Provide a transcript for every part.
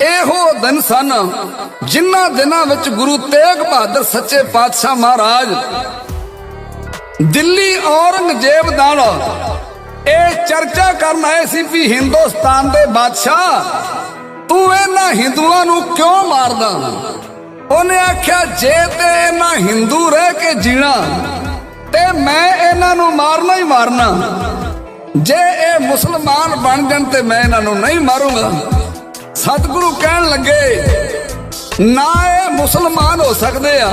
ਇਹੋ ਦਿਨ ਸਨ ਜਿਨ੍ਹਾਂ ਦਿਨਾਂ ਵਿੱਚ ਗੁਰੂ ਤੇਗ ਬਹਾਦਰ ਸੱਚੇ ਪਾਤਸ਼ਾਹ ਮਹਾਰਾਜ ਦਿੱਲੀ ਔਰੰਗਜ਼ੇਬ ਨਾਲ ਇਹ ਚਰਚਾ ਕਰਨ ਆਏ ਸੀ ਵੀ ਹਿੰਦੁਸਤਾਨ ਦੇ ਬਾਦਸ਼ਾਹ ਤੂੰ ਇਹਨਾਂ ਹਿੰਦੂਆਂ ਨੂੰ ਕਿਉਂ ਮਾਰਦਾ? ਉਹਨੇ ਆਖਿਆ, ਜੇ ਤੇ ਇਹਨਾਂ ਹਿੰਦੂ ਰਹਿ ਕੇ ਜੀਣਾ, ਤੇ ਮੈਂ ਇਹਨਾਂ ਨੂੰ ਮਾਰਨਾ ਹੀ ਮਾਰਨਾ। ਜੇ ਇਹ ਮੁਸਲਮਾਨ ਬਣ ਜਾਣ ਤੇ ਮੈਂ ਇਹਨਾਂ ਨੂੰ ਨਹੀਂ ਮਾਰੂੰਗਾ। ਸਤਿਗੁਰੂ ਕਹਿਣ ਲੱਗੇ, ਨਾ ਇਹ ਮੁਸਲਮਾਨ ਹੋ ਸਕਦੇ ਆ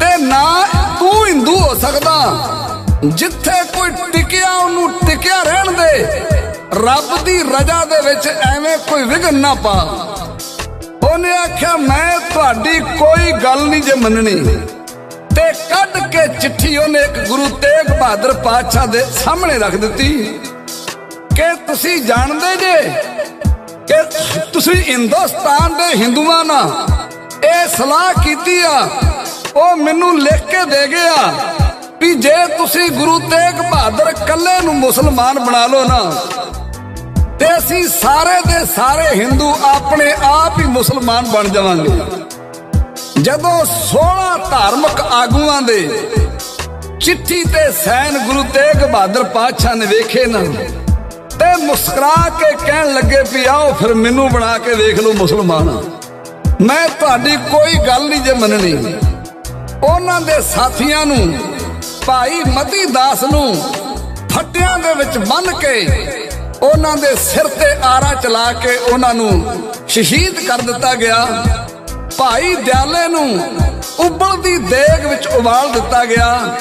ਤੇ ਨਾ ਤੂੰ ਹਿੰਦੂ ਹੋ ਸਕਦਾ। ਜਿੱਥੇ ਕੋਈ ਟਿਕਿਆ, ਉਹਨੂੰ ਟਿਕਿਆ ਰਹਿਣ ਦੇ। ਰੱਬ ਦੀ ਰਜ਼ਾ ਦੇ ਵਿੱਚ ਐਵੇਂ ਕੋਈ ਵਿਘਨ ਨਾ ਪਾ। ਉਹਨੇ ਆਖਿਆ, ਮੈਂ ਤੁਹਾਡੀ ਕੋਈ ਗੱਲ ਨਹੀਂ ਜੇ ਮੰਨਣੀ। ਤੇ ਕੱਢ ਕੇ ਚਿੱਠੀ ਉਹਨੇ ਇੱਕ ਗੁਰੂ ਤੇਗ ਬਹਾਦਰ ਪਾਤਸ਼ਾਹ ਦੇ ਸਾਹਮਣੇ ਰੱਖ ਦਿੱਤੀ। ਕਿ ਤੁਸੀਂ ਜਾਣਦੇ ਜੇ ਕਿ ਤੁਸੀਂ ਹਿੰਦੁਸਤਾਨ ਦੇ ਹਿੰਦੂਆਂ ਨਾਲ ਇਹ ਸਲਾਹ ਕੀਤੀ ਆ, ਉਹ ਮੈਨੂੰ ਲਿਖ ਕੇ ਦੇ ਗਿਆ ਵੀ ਜੇ ਤੁਸੀਂ ਗੁਰੂ ਤੇਗ ਬਹਾਦਰ ਕੱਲੇ ਨੂੰ ਮੁਸਲਮਾਨ ਬਣਾ ਲਓ ਨਾ, ਤੇ ਅਸੀਂ ਸਾਰੇ ਦੇ ਸਾਰੇ ਹਿੰਦੂ ਆਪਣੇ ਆਪ ਹੀ ਮੁਸਲਮਾਨ ਬਣ ਜਾਵਾਂਗੇ। ਜਦੋਂ 16 ਧਾਰਮਿਕ ਆਗੂਆਂ ਦੇ ਚਿੱਠੀ ਤੇ ਸੈਨ ਗੁਰੂ ਤੇਗ ਬਹਾਦਰ ਪਾਤਸ਼ਾਹ ਨੇ ਵੇਖੇ ਨਾ ਤੇ ਮੁਸਕਰਾ ਕੇ ਕਹਿਣ ਲੱਗੇ ਵੀ ਆਓ ਫਿਰ ਮੈਨੂੰ ਬਣਾ ਕੇ ਵੇਖ ਲਓ ਮੁਸਲਮਾਨ। ਮੈਂ ਤੁਹਾਡੀ ਕੋਈ ਗੱਲ ਨਹੀਂ ਜੇ ਮੰਨਣੀ। ਉਹਨਾਂ ਦੇ ਸਾਥੀਆਂ ਨੂੰ, ਭਾਈ ਮਤੀ ਦਾਸ ਨੂੰ ਫੱਟਿਆਂ ਦੇ ਵਿੱਚ ਬੰਨ ਕੇ ਉਹਨਾਂ ਦੇ ਸਿਰ ਤੇ ਆਰਾ ਚਲਾ ਕੇ ਉਹਨਾਂ ਨੂੰ ਸ਼ਹੀਦ ਕਰ ਦਿੱਤਾ ਗਿਆ। ਭਾਈ ਦਿਆਲੇ ਨੂੰ ਉਬਲਦੀ ਦੇਗ ਵਿੱਚ ਉਬਾਲ ਦਿੱਤਾ ਗਿਆ।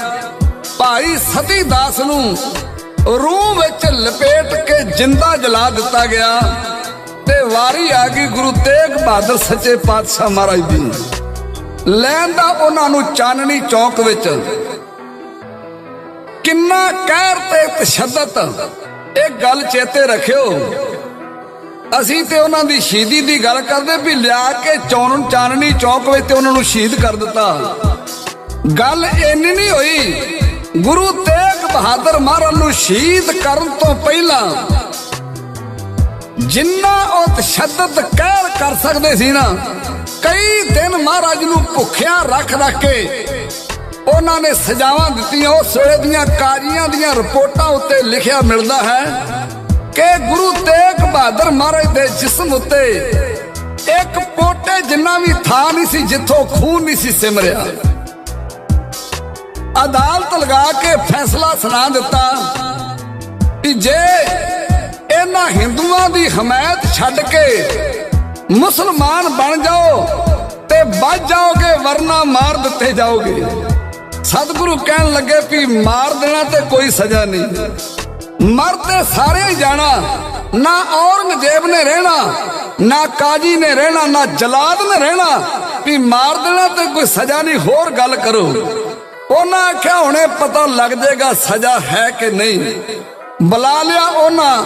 ਭਾਈ ਸਤੀ ਦਾਸ ਨੂੰ ਰੂਹ ਵਿੱਚ ਲਪੇਟ ਕੇ ਜਿੰਦਾ ਜਲਾ ਦਿੱਤਾ ਗਿਆ ਤੇ ਵਾਰੀ ਆ ਗਈ ਗੁਰੂ ਤੇਗ ਬਹਾਦਰ ਸੱਚੇ ਪਾਤਸ਼ਾਹ ਮਹਾਰਾਜ ਦੀ। ਲੈਣ ਦਾ ਉਹਨਾਂ ਨੂੰ ਚਾਨਣੀ ਚੌਕ ਵਿੱਚ। ਕਿੰਨਾ ਕਹਿਰ ਤੇ ਤਸ਼ੱਦਦ, ਇਹ ਗੱਲ ਚੇਤੇ ਰੱਖਿਓ। ਅਸੀਂ ਤੇ ਉਹਨਾਂ ਦੀ ਸ਼ਹੀਦੀ ਦੀ ਗੱਲ ਕਰਦੇ ਵੀ ਲਿਆ ਕੇ ਚੌਰਨ ਚਾਨਣੀ ਚੌਕ ਵਿੱਚ ਤੇ ਉਹਨਾਂ ਨੂੰ ਸ਼ਹੀਦ ਕਰ ਦਿੱਤਾ। ਗੱਲ ਇੰਨੀ ਨਹੀਂ ਹੋਈ, ਗੁਰੂ ਤੇਗ ਬਹਾਦਰ ਮਹਾਰਾਜ ਨੂੰ ਸ਼ਹੀਦ ਕਰਨ ਤੋਂ ਪਹਿਲਾਂ ਜਿੰਨਾ ਉਹ ਤਸ਼ੱਦਦ ਕਹਿਰ ਕਰ ਸਕਦੇ ਸੀ ਨਾ, ਕਈ ਦਿਨ ਮਹਾਰਾਜ ਨੂੰ ਭੁੱਖਿਆ ਰੱਖ ਰੱਖ ਕੇ ਉਹਨਾਂ ਨੇ ਸਜ਼ਾਵਾਂ ਦਿੱਤੀਆਂ। ਉਸ ਵੇਲੇ ਦੀਆਂ ਕਾਜ਼ੀਆਂ ਦੀਆਂ ਰਿਪੋਰਟਾਂ ਉੱਤੇ ਲਿਖਿਆ ਮਿਲਦਾ ਹੈ ਕਿ ਗੁਰੂ ਤੇਗ ਬਹਾਦਰ ਮਹਾਰਾਜ ਦੇ ਜਿਸਮ ਉੱਤੇ ਇੱਕ ਪੋਟੇ ਜਿੰਨਾ ਵੀ ਥਾਂ ਨਹੀਂ ਸੀ, ਜਿੱਥੋਂ ਖੂਨ ਨਹੀਂ ਸੀ ਸਿਮਰਿਆ। ਅਦਾਲਤ ਲਗਾ ਕੇ ਫੈਸਲਾ ਸੁਣਾ ਦਿੱਤਾ ਕਿ ਜੇ ਇਹਨਾਂ ਹਿੰਦੂਆਂ ਦੀ ਹਮਾਇਤ ਛੱਡ ਕੇ ਮੁਸਲਮਾਨ ਬਣ ਜਾਓ ਤੇ ਬਚ ਜਾਓਗੇ ਵਰਨਾ ਮਾਰ ਦਿੱਤੇ ਜਾਓਗੇ। ਸਤਿਗੁਰੂ ਕਹਿਣ ਲੱਗੇ ਵੀ ਮਾਰ ਦੇਣਾ ਤੇ ਕੋਈ ਸਜ਼ਾ ਨਹੀਂ। ਮਰ ਤੇ ਸਾਰੇ ਜਾਣਾ, ਨਾ ਔਰੰਗਜ਼ੇਬ ਨੇ ਰਹਿਣਾ, ਨਾ ਕਾਜੀ ਨੇ ਰਹਿਣਾ, ਨਾ ਜਲਾਦ ਨੇ ਰਹਿਣਾ, ਵੀ ਮਾਰ ਦੇਣਾ ਤੇ ਕੋਈ ਸਜ਼ਾ ਨਹੀਂ। ਹੋਰ ਗੱਲ ਕਰੋ। ਉਹਨਾਂ ਆਖਿਆ ਹੁਣੇ ਪਤਾ ਲੱਗ ਜਾਏਗਾ ਸਜ਼ਾ ਹੈ ਕਿ ਨਹੀਂ। ਬੁਲਾ ਲਿਆ ਉਹਨਾਂ।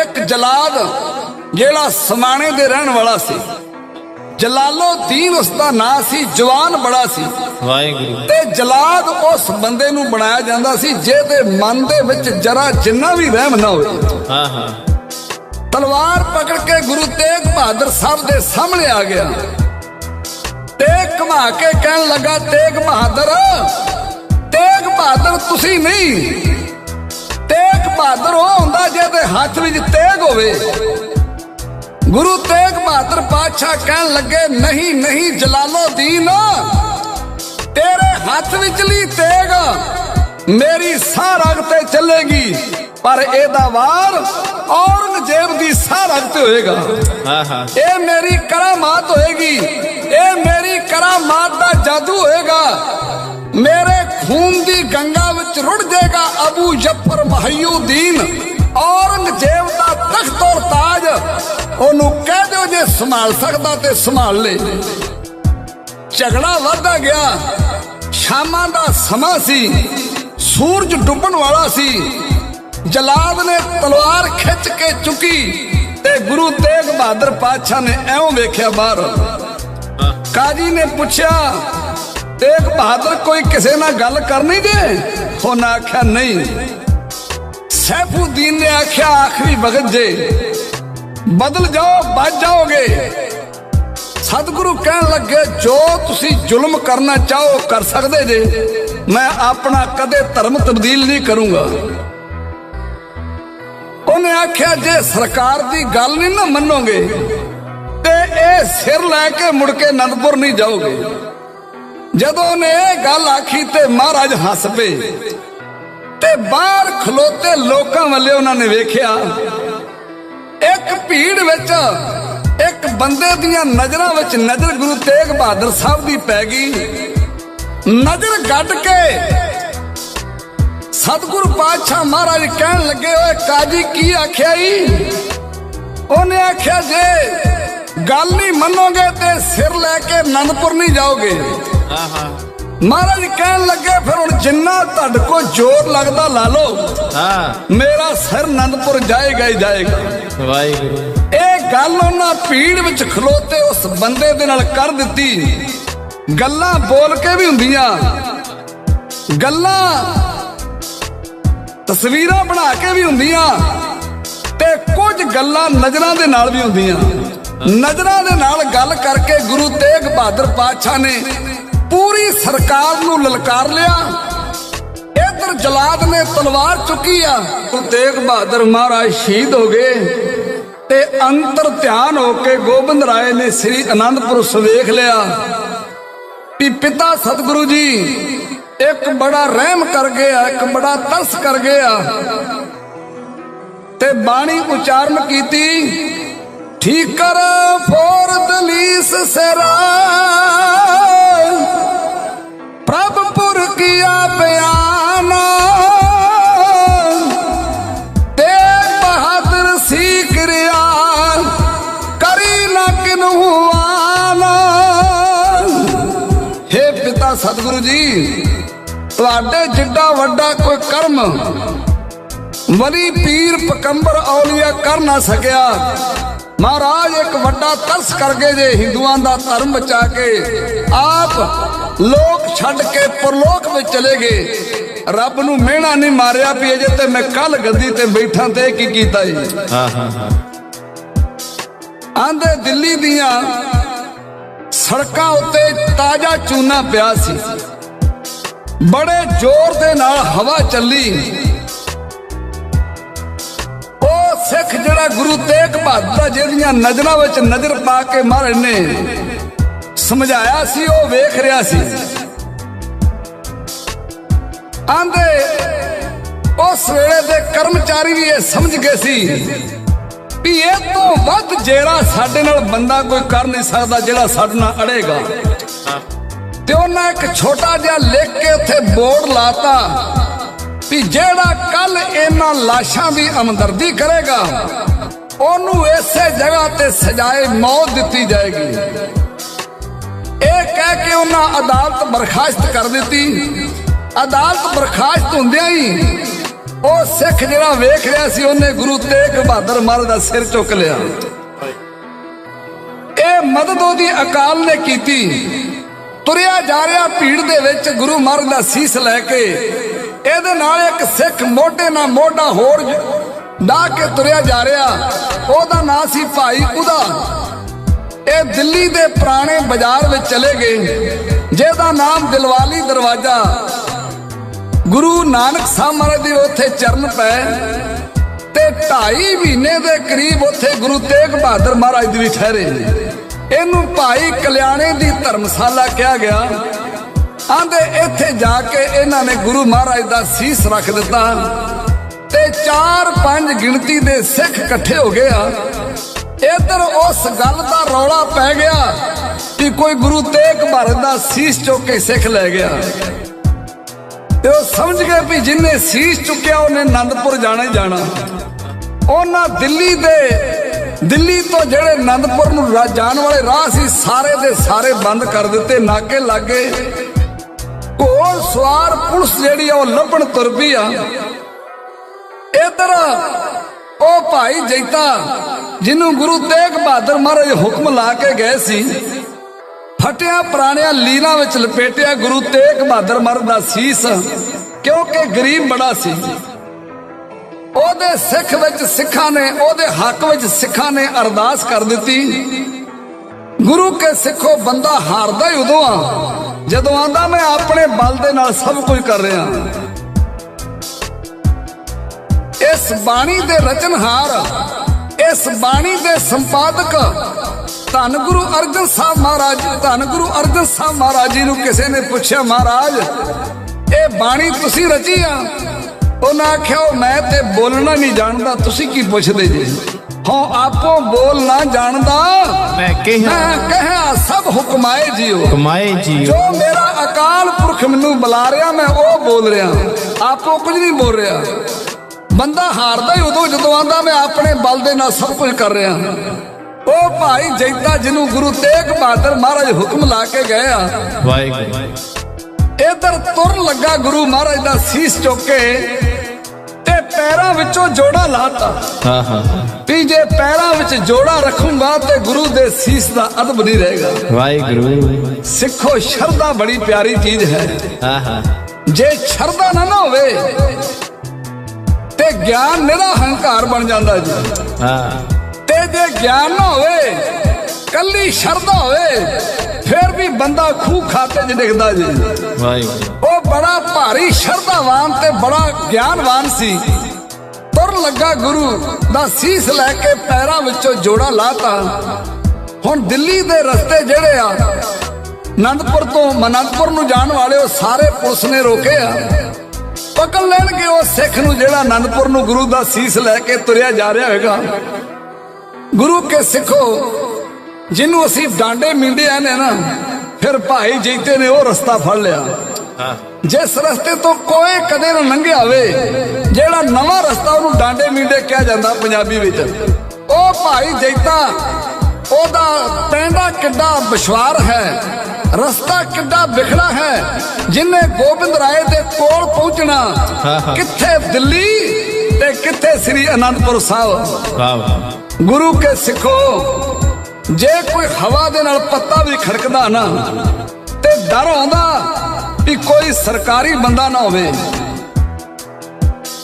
ਇੱਕ ਜਲਾਦ ਜਿਹੜਾ ਸਮਾਣੇ ਦੇ ਰਹਿਣ ਵਾਲਾ ਸੀ। ਜਲਾਲੋਦੀਨ ਉਸ ਦਾ ਨਾਂ ਸੀ ਜਵਾਨ ਬੜਾ ਸੀ। ਵਾਹਿਗੁਰੂ। ਤੇ ਜਲਾਦ ਉਸ ਬੰਦੇ ਨੂੰ ਬਣਾਇਆ ਜਾਂਦਾ ਸੀ ਜਿਹਦੇ ਮਨ ਦੇ ਵਿੱਚ ਜਰਾ ਜਿੰਨਾ ਵੀ ਵਹਿਮ ਨਾ ਹੋਵੇ। ਹਾਂ ਹਾਂ। ਤਲਵਾਰ ਪਕੜ ਕੇ ਗੁਰੂ ਤੇਗ ਬਹਾਦਰ ਸਾਹਿਬ ਦੇ ਸਾਹਮਣੇ ਆ ਗਿਆ। ਤੇ ਘੁਮਾ ਕੇ ਕਹਿਣ ਲੱਗਾ ਤੇਗ ਬਹਾਦਰ ਤੇਗ ਬਹਾਦਰ ਤੁਸੀਂ ਨਹੀਂ। ਤੇਗ ਬਹਾਦਰ ਉਹ ਹੁੰਦਾ ਜਿਹਦੇ ਹੱਥ ਵਿੱਚ ਤੇਗ ਹੋਵੇ। ਗੁਰੂ ਤੇਗ ਬਹਾਦਰ ਪਾਤਸ਼ਾਹ ਕਹਿਣ ਲੱਗੇ ਨਹੀਂ ਨਹੀਂ ਜਲਾਲੋਦੀਨ ਤੇਰੇ ਹੱਥ ਵਿਚਲੀ ਤੇਗ। ਮੇਰੀ ਸਾਹ ਰਗ ਤੇ ਚੱਲੇਗੀ ਪਰ ਇਹਦਾ ਵਾਰ ਔਰੰਗਜ਼ੇਬ ਦੀ ਸਾਹ ਰਗ ਤੇ ਹੋਏਗਾ। ਹਾਂ ਹਾਂ। ਇਹ ਮੇਰੀ ਕਰਾਮਾਤ ਹੋਏਗੀ ਇਹ ਮੇਰੀ ਕਰਾਮਾਤ ਦਾ ਜਾਦੂ ਹੋਏਗਾ। ਮੇਰੇ ਖੂਨ ਦੀ ਗੰਗਾ ਵਿੱਚ ਰੁੜ ਜਾਏਗਾ ਅਬੂ ਜਫਰ ਮਹੀਉਦੀਨ ਔਰੰਗਜ਼ੇਬ ਦਾ ਤਖਤ ਔਰ ਤਾਜ, ਉਹਨੂੰ ਕਹਿ ਦਿਓ ਜੇ ਸੰਭਾਲ ਸਕਦਾ ਤੇ ਸੰਭਾਲ ਲੈ। ਝਗੜਾ ਵਧਦਾ ਗਿਆ। ਸ਼ਾਮਾਂ ਦਾ ਸਮਾਂ ਸੀ। ਸੂਰਜ ਡੁੱਬਣ ਵਾਲਾ ਸੀ। ਜਲਾਦ ਨੇ ਤਲਵਾਰ ਖਿੱਚ ਕੇ ਚੁੱਕੀ ਤੇ ਗੁਰੂ ਤੇਗ ਬਹਾਦਰ ਪਾਤਸ਼ਾਹ ਨੇ ਐਉਂ ਵੇਖਿਆ ਬਾਹਰ। ਕਾਜੀ ਨੇ ਪੁੱਛਿਆ ਤੇਗ ਬਹਾਦਰ, ਕੋਈ ਕਿਸੇ ਨਾਲ ਗੱਲ ਕਰਨੀ ਜੇ? ਉਹਨਾਂ ਆਖਿਆ, ਨਹੀਂ। ਸੈਫੁਦੀਨ ਨੇ ਆਖਿਆ, ਆਖਰੀ ਵਕਤ ਜੇ। ਬਦਲ ਜਾਓ, ਬਚ ਜਾਓਗੇ। ਸਤਿਗੁਰੂ ਕਹਿਣ ਲੱਗੇ, ਜੋ ਤੁਸੀਂ ਜ਼ੁਲਮ ਕਰਨਾ ਚਾਹੋ, ਕਰ ਸਕਦੇ ਜੇ। ਮੈਂ ਆਪਣਾ ਕਦੇ ਧਰਮ ਤਬਦੀਲ ਨਹੀਂ ਕਰੂੰਗਾ। ਉਹਨੇ ਆਖਿਆ, ਜੇ ਸਰਕਾਰ ਦੀ ਗੱਲ ਨਹੀਂ ਨਾ ਮੰਨੋਗੇ, ਤੇ ਇਹ ਸਿਰ ਲੈ ਕੇ ਮੁੜ ਕੇ ਅਨੰਦਪੁਰ ਨਹੀਂ ਜਾਓਗੇ। ਜਦੋਂ ਉਹਨੇ ਇਹ ਗੱਲ ਆਖੀ ਤੇ ਮਹਾਰਾਜ ਹੱਸ ਪਏ। ਤੇ ਬਾਹਰ ਖਲੋਤੇ ਲੋਕਾਂ ਵੱਲੇ ਉਹਨਾਂ ਨੇ ਵੇਖਿਆ, ਇੱਕ ਭੀੜ ਵਿੱਚ ਇੱਕ ਬੰਦੇ ਦੀਆਂ ਨਜ਼ਰਾਂ ਵਿੱਚ ਨਜ਼ਰ ਗੁਰੂ ਤੇਗ ਬਹਾਦਰ ਸਾਹਿਬ ਦੀ ਪੈ ਗਈ। ਨਜ਼ਰ ਗੱਡ ਕੇ ਸਤਿਗੁਰੂ ਪਾਤਸ਼ਾਹ ਮਹਾਰਾਜ ਕਹਿਣ ਲੱਗੇ, ਓਏ ਕਾਜੀ, ਕੀ ਆਖਿਆ ਈ? ਉਹਨੇ ਆਖਿਆ, ਜੇ ਗੱਲ ਨਹੀਂ ਮੰਨੋਗੇ ਤੇ ਸਿਰ ਲੈ ਕੇ ਅਨੰਦਪੁਰ ਨਹੀਂ ਜਾਓਗੇ। ਹਾਂ ਹਾਂ। ਮਹਾਰਾਜ ਕਹਿਣ ਲੱਗੇ ਫਿਰ ਹੁਣ ਜਿੰਨਾ ਤੁਹਾਡੇ ਕੋ ਜ਼ੋਰ ਲੱਗਦਾ ਲਾ ਲਓ। ਹਾਂ। ਮੇਰਾ ਸਿਰ ਅਨੰਦਪੁਰ ਜਾਏਗਾ ਹੀ ਜਾਏਗਾ। ਵਾਹਿਗੁਰੂ। ਇਹ ਗੱਲ ਉਹਨਾਂ ਭੀੜ ਵਿੱਚ ਖਲੋਤੇ ਉਸ ਬੰਦੇ ਦੇ ਨਾਲ ਕਰ ਦਿੱਤੀ। ਗੱਲਾਂ ਬੋਲ ਕੇ ਵੀ ਹੁੰਦੀਆਂ। ਗੱਲਾਂ ਤਸਵੀਰਾਂ ਬਣਾ ਕੇ ਵੀ ਹੁੰਦੀਆਂ। ਤੇ ਕੁਝ ਗੱਲਾਂ ਨਜ਼ਰਾਂ ਦੇ ਨਾਲ ਵੀ ਹੁੰਦੀਆਂ। ਨਜ਼ਰਾਂ ਦੇ ਨਾਲ ਗੱਲ ਕਰਕੇ ਗੁਰੂ ਤੇਗ ਬਹਾਦਰ ਪਾਤਸ਼ਾਹ ਨੇ ਪੂਰੀ ਸਰਕਾਰ ਨੂੰ ਲਲਕਾਰ ਲਿਆ। ਇਧਰ ਜਲਾਦ ਨੇ ਤਲਵਾਰ ਚੁੱਕੀ ਆ। ਗੁਰੂ ਤੇਗ ਬਹਾਦਰ ਮਹਾਰਾਜ ਸ਼ਹੀਦ ਹੋ ਗਏ ਤੇ ਅੰਤਰ ਧਿਆਨ ਹੋ ਕੇ ਗੋਬਿੰਦ ਰਾਏ ਨੇ ਸ੍ਰੀ ਅਨੰਦਪੁਰ ਸਵੇਖ ਲਿਆ। ਵੀ ਪਿਤਾ ਸਤਿਗੁਰੂ ਜੀ, ਇੱਕ ਬੜਾ ਰਹਿਮ ਕਰ ਗਿਆ ਇੱਕ ਬੜਾ ਤਰਸ ਕਰ ਗਿਆ ਤੇ ਬਾਣੀ ਉਚਾਰਨ ਕੀਤੀ ਠੀਕ ਕਰ ਫੋਰ ਦਲੀਸ ਸਰਾ ਪ੍ਰਭ ਪੁਰ ਕੀਆ ਬਿਆਨਾ। ਤੇ ਬਹਾਦਰ ਸੀ ਕਿਰਿਆ ਕਰੀ ਨਾ ਕਿਨੂ ਆਨਾ। ਹੇ ਪਿਤਾ ਸਤਿਗੁਰੂ ਜੀ, ਤੁਹਾਡੇ ਜਿੱਡਾ ਵੱਡਾ ਕੋਈ ਕਰਮ, ਮਨੀ ਪੀਰ ਪਕੰਬਰ ਔਲੀਆ ਕਰ ਨਾ ਸਕਿਆ। ਮਹਾਰਾਜ ਇੱਕ ਵੱਡਾ ਤਰਸ ਕਰ ਗਏ ਜੇ ਹਿੰਦੂਆਂ ਦਾ ਧਰਮ ਬਚਾ ਕੇ। ਆਪ ਲੋਕ ਛੱਡ ਕੇ ਪਰਲੋਕ ਵਿੱਚ ਚਲੇ ਗਏ। ਰੱਬ ਨੂੰ ਮਿਹਣਾ ਨਹੀਂ ਮਾਰਿਆ ਵੀ ਅਜੇ ਤੇ ਮੈਂ ਕੱਲ ਗੱਦੀ ਤੇ ਬੈਠਾ ਤੇ ਕੀ ਕੀਤਾ ਜੀ? ਹਾਂ ਹਾਂ ਹਾਂ। ਆਂਦੇ ਦਿੱਲੀ ਦੀਆਂ ਸੜਕਾਂ ਉੱਤੇ ਤਾਜ਼ਾ ਚੂਨਾ ਪਿਆ ਸੀ। ਬੜੇ ਜ਼ੋਰ ਦੇ ਨਾਲ ਹਵਾ ਚੱਲੀ। ਉਹ ਸਿੱਖ ਜਿਹੜਾ ਗੁਰੂ ਤੇਗ ਬਹਾਦਰ ਜਿਹਦੀਆਂ ਨਜ਼ਰਾਂ ਵਿੱਚ ਨਜ਼ਰ ਪਾ ਕੇ ਮਹਾਰਾਜ ਨੇ। ਸਮਝਾਇਆ ਸੀ, ਉਹ ਵੇਖ ਰਿਹਾ ਸੀ। ਆਂਦੇ ਉਸ ਵੇਲੇ ਦੇ ਕਰਮਚਾਰੀ ਵੀ ਇਹ ਸਮਝ ਗਏ ਸੀ ਵੀ ਇਹ ਤੋਂ ਵੱਧ ਜਿਹੜਾ ਸਾਡੇ ਨਾਲ ਬੰਦਾ ਕੋਈ ਕਰ ਨਹੀਂ ਸਕਦਾ, ਜਿਹੜਾ ਸਾਡੇ ਨਾਲ ਅੜੇਗਾ। ਤੇ ਉਹਨਾਂ ਇੱਕ ਛੋਟਾ ਜਿਹਾ ਲਿਖ ਕੇ ਉੱਥੇ ਬੋਰਡ ਲਾਤਾ ਵੀ ਜਿਹੜਾ ਕੱਲ ਇਹਨਾਂ ਲਾਸ਼ਾਂ ਦੀ ਹਮਦਰਦੀ ਕਰੇਗਾ, ਉਹਨੂੰ ਇਸੇ ਜਗ੍ਹਾ ਤੇ ਸਜਾਏ ਮੌਤ ਦਿੱਤੀ ਜਾਏਗੀ। ਇਹ ਕਹਿ ਕੇ ਉਹਨਾਂ ਅਦਾਲਤ ਬਰਖਾਸਤ ਕਰ ਦਿੱਤੀ। ਅਦਾਲਤ ਬਰਖਾਸਤ ਹੁੰਦਿਆਂ ਹੀ ਉਹ ਸਿੱਖ ਜਿਹੜਾ ਵੇਖ ਰਿਹਾ ਸੀ, ਉਹਨੇ ਗੁਰੂ ਤੇਗ ਬਹਾਦਰ ਮਹਾਰਾਜ ਦਾ ਸਿਰ ਚੁੱਕ ਲਿਆ। ਇਹ ਮਦਦ ਉਹਦੀ ਅਕਾਲ ਨੇ ਕੀਤੀ। ਤੁਰਿਆ ਜਾ ਰਿਹਾ ਭੀੜ ਦੇ ਵਿੱਚ ਗੁਰੂ ਮਹਾਰਾਜ ਦਾ ਸੀਸ ਲੈ ਕੇ। ਇਹਦੇ ਨਾਲ ਇੱਕ ਸਿੱਖ ਮੋਢੇ ਨਾਲ ਮੋਢਾ ਹੋਰ ਡਾ ਕੇ ਤੁਰਿਆ ਜਾ ਰਿਹਾ। ਉਹਦਾ ਨਾਂ ਸੀ ਭਾਈ ਉਹਦਾ ਇਹ ਦਿੱਲੀ ਦੇ ਪੁਰਾਣੇ ਬਾਜ਼ਾਰ ਵਿੱਚ ਚਲੇ ਗਏ, ਜਿਹਦਾ ਨਾਮ ਦਿਲਵਾਲੀ ਦਰਵਾਜ਼ਾ। ਗੁਰੂ ਨਾਨਕ ਸਾਹਿਬ ਮਹਾਰਾਜ ਦੇ ਉੱਥੇ ਚਰਨ ਪਏ ਤੇ 2.5 ਮਹੀਨੇ ਦੇ ਕਰੀਬ ਉੱਥੇ ਗੁਰੂ ਤੇਗ ਬਹਾਦਰ ਮਹਾਰਾਜ ਜੀ ਵੀ ਠਹਿਰੇ। ਇਹਨੂੰ ਭਾਈ ਕਲਿਆਣੇ ਦੀ ਧਰਮਸ਼ਾਲਾ ਕਿਹਾ ਗਿਆ। ਆਂਦੇ ਇੱਥੇ ਜਾ ਕੇ ਇਹਨਾਂ ਨੇ ਗੁਰੂ ਮਹਾਰਾਜ ਦਾ ਸੀਸ ਰੱਖ ਦਿੱਤਾ ਤੇ 4-5 ਗਿਣਤੀ ਦੇ ਸਿੱਖ ਇਕੱਠੇ ਹੋ ਗਏ ਆ। ਇਧਰ ਉਸ ਗੱਲ ਦਾ ਰੌਲਾ ਪੈ ਗਿਆ ਕਿ ਕੋਈ ਗੁਰੂ ਤੇਗ ਬਹਾਦਰ ਦਾ ਸੀਸ ਚੁੱਕ ਕੇ ਸਿੱਖ ਲੈ ਗਿਆ। ਤੇ ਉਹ ਸਮਝ ਗਏ ਵੀ ਜਿੰਨੇ ਸੀਸ ਚੁੱਕਿਆ ਉਹਨੇ ਆਨੰਦਪੁਰ ਜਾਣਾ ਹੀ ਜਾਣਾ। ਉਹਨਾਂ ਦਿੱਲੀ ਦੇ, ਦਿੱਲੀ ਤੋਂ ਜਿਹੜੇ ਆਨੰਦਪੁਰ ਨੂੰ ਜਾਣ ਵਾਲੇ ਰਾਹ ਸੀ, ਸਾਰੇ ਦੇ ਸਾਰੇ ਬੰਦ ਕਰ ਦਿੱਤੇ, ਨਾਕੇ ਲੱਗੇ। ਘੋੜ ਸਵਾਰ ਪੁਲਿਸ ਜਿਹੜੀ ਆ, ਉਹ ਲੱਭਣ ਤੁਰ ਪਈ ਆ। ਇਧਰ ਉਹ ਭਾਈ ਜੈਤਾ ਜਿਹਨੂੰ ਗੁਰੂ ਤੇਗ ਬਹਾਦਰ ਮਹਾਰਾਜ ਹੁਕਮ ਲਾ ਕੇ ਗਏ ਸੀ, ਫਟਿਆ ਪੁਰਾਣਿਆਂ ਲੀਰਾਂ ਵਿੱਚ ਲਪੇਟਿਆ ਗੁਰੂ ਤੇਗ ਬਹਾਦਰ ਮਹਾਰਾਜ ਦਾ ਸੀਸ, ਕਿਉਂਕਿ ਗਰੀਬ ਬੜਾ ਸੀ। ਉਹਦੇ ਸਿੱਖ ਵਿੱਚ ਸਿੱਖਾਂ ਨੇ, ਉਹਦੇ ਹੱਕ ਵਿੱਚ ਸਿੱਖਾਂ ਨੇ ਅਰਦਾਸ ਕਰ ਦਿੱਤੀ। ਗੁਰੂ ਕੇ ਸਿੱਖੋ ਬੰਦਾ ਹਾਰਦਾ ਹੀ ਉਦੋਂ ਆ, ਜਦੋਂ ਆਂਦਾ ਮੈਂ ਆਪਣੇ ਬਲ ਦੇ ਨਾਲ ਸਭ ਕੁਝ ਕਰ ਰਿਹਾ। ਇਸ ਬਾਣੀ ਦੇ ਰਚਨਹਾਰ ਇਸ ਬਾਣੀ ਦੇ ਸੰਪਾਦਕ ਧੰਨ ਗੁਰੂ ਅਰਜਨ ਸਾਹਿਬ ਮਹਾਰਾਜ ਧੰਨ ਗੁਰੂ ਅਰਜਨ ਸਾਹਿਬ ਮਹਾਰਾਜ ਜੀ ਨੂੰ ਕਿਸੇ ਨੇ ਪੁੱਛਿਆ ਮਹਾਰਾਜ ਇਹ ਬਾਣੀ ਤੁਸੀਂ ਰਚੀ ਆ? ਉਹਨਾਂ ਆਖਿਆ "ਉਹ ਮੈਂ ਤੇ ਬੋਲਣਾ ਨਹੀਂ ਜਾਣਦਾ ਤੁਸੀਂ ਕੀ ਪੁੱਛਦੇ ਜੀ? ਹਾਂ ਆਪੋ ਬੋਲ ਨਾ ਜਾਣਦਾ। ਮੈਂ ਕਿਹਾ ਮੈਂ ਕਹਿਆ ਸਭ ਹੁਕਮਾਏ ਜੀਓ। ਕਮਾਏ ਜੀਓ। ਜੋ ਮੇਰਾ ਅਕਾਲ ਪੁਰਖ ਮੈਨੂੰ ਬੁਲਾ ਰਿਹਾ ਮੈਂ ਉਹ ਬੋਲ ਰਿਹਾ। ਆਪੋ ਕੁਝ ਨਹੀਂ ਬੋਲ ਰਿਹਾ। ਬੰਦਾ ਹਾਰਦਾ ਹੀ ਉਦੋਂ ਜਦੋਂ ਆਂਦਾ ਮੈਂ ਆਪਣੇ ਬਲ ਦੇ ਨਾਲ ਸਭ ਕੁਝ ਕਰ ਰਿਹਾ ਉਹ ਭਾਈ ਜੈਤਾ ਜਿਹਨੂੰ ਗੁਰੂ ਤੇਗ ਬਹਾਦਰ ਮਹਾਰਾਜ ਹੁਕਮ ਲਾ ਕੇ ਗਏ ਆ। ਵਾਹਿਗੁਰੂ। ਇਧਰ ਤੁਰਨ ਲੱਗਾ ਗੁਰੂ ਮਹਾਰਾਜ ਦਾ ਸੀਸ ਚੁੱਕ ਕੇ ਤੇ ਪੈਰਾਂ ਵਿੱਚੋਂ ਜੋੜਾ ਲਾਤਾ। ਹਾਂ ਹਾਂ। ਵੀ ਜੇ ਪੈਰਾਂ ਵਿੱਚ ਜੋੜਾ ਰੱਖੂੰਗਾ ਤੇ ਗੁਰੂ ਦੇ ਸੀਸ ਦਾ ਅਦਬ ਨਹੀਂ ਰਹੇਗਾ। ਵਾਹਿਗੁਰੂ। ਸਿੱਖੋ ਸ਼ਰਧਾ ਬੜੀ ਪਿਆਰੀ ਚੀਜ਼ ਹੈ। ਹਾਂ ਹਾਂ। ਜੇ ਸ਼ਰਧਾ ਨਾ ਨਾ ਹੋਵੇ ਤੇ ਗਿਆਨ ਨਿਹਰਾ ਹੰਕਾਰ ਬਣ ਜਾਂਦਾ ਜੀ। ਹਾਂ। ਤੇ ਜੇ ਗਿਆਨ ਨਾ ਹੋਵੇ ਕੱਲੀ ਸ਼ਰਧਾ ਹੋਵੇ ਫਿਰ ਵੀ ਬੰਦਾ ਖੂਹ ਖਾਤੇ 'ਚ ਡਿੱਗਦਾ ਜੀ। ਵਾਹਿਗੁਰੂ ਉਹ ਬੜਾ ਭਾਰੀ ਸ਼ਰਧਾਵਾਨ ਤੇ ਬੜਾ ਗਿਆਨਵਾਨ ਸੀ। ਤੁਰ ਲੱਗਾ ਗੁਰੂ ਦਾ ਸੀਸ ਲੈ ਕੇ ਪੈਰਾਂ ਵਿੱਚੋਂ ਜੋੜਾ ਲਾਤਾ। ਹੁਣ ਦਿੱਲੀ ਦੇ ਰਸਤੇ ਜਿਹੜੇ ਆ ਅਨੰਦਪੁਰ ਤੋਂ ਅਨੰਦਪੁਰ ਨੂੰ ਜਾਣ ਵਾਲੇ ਉਹ ਸਾਰੇ ਪੁਲਿਸ ਨੇ ਰੋਕੇ ਆ। ਪਕੜ ਲੈਣਗੇ ਉਹ ਸਿੱਖ ਨੂੰ ਜਿਹੜਾ ਅਨੰਦਪੁਰ ਨੂੰ ਗੁਰੂ ਦਾ ਸੀਸ ਲੈ ਕੇ ਤੁਰਿਆ ਜਾ ਰਿਹਾ ਹੋਵੇਗਾ ਗੁਰੂ ਕੇ ਸਿੱਖੋ ਜਿਹਨੂੰ ਅਸੀਂ ਡਾਂਡੇ ਮੀਂਡੇ ਆਨੇ ਨਾ ਫਿਰ ਭਾਈ ਜੀਤੇ ਨੇ ਉਹ ਰਸਤਾ ਫੜ ਲਿਆ। ਜਿਸ ਰਸਤੇ ਤੋਂ ਕੋਈ ਕਦੇ ਨਾ ਲੰਘਿਆ ਹੋਵੇ ਜਿਹੜਾ ਨਵਾਂ ਰਸਤਾ ਉਹਨੂੰ ਡਾਂਡੇ ਮੀਂਡੇ ਕਿਹਾ ਜਾਂਦਾ ਪੰਜਾਬੀ ਵਿੱਚ। ਉਹ ਭਾਈ ਜੈਤਾ ਉਹਦਾ ਪੈਂਡਾ ਕਿੱਡਾ ਵਿਸ਼ਵਾਰ ਹੈ। ਰਸਤਾ ਕਿੱਡਾ ਵਿਖੜਾ ਹੈ ਜਿਨੇ ਗੋਬਿੰਦ ਰਾਏ ਦੇ ਕੋਲ ਪਹੁੰਚਣਾ। ਕਿੱਥੇ ਦਿੱਲੀ ਤੇ ਕਿੱਥੇ ਸ੍ਰੀ ਅਨੰਦਪੁਰ ਸਾਹਿਬ? ਵਾਹ ਵਾਹ। ਗੁਰੂ ਕੇ ਸਿੱਖੋ ਜੇ ਕੋਈ ਹਵਾ ਦੇ ਨਾਲ ਪੱਤਾ ਵੀ ਖੜਕਦਾ ਨਾ ਤੇ ਡਰ ਆਉਂਦਾ ਵੀ ਕੋਈ ਸਰਕਾਰੀ ਬੰਦਾ ਨਾ ਹੋਵੇ।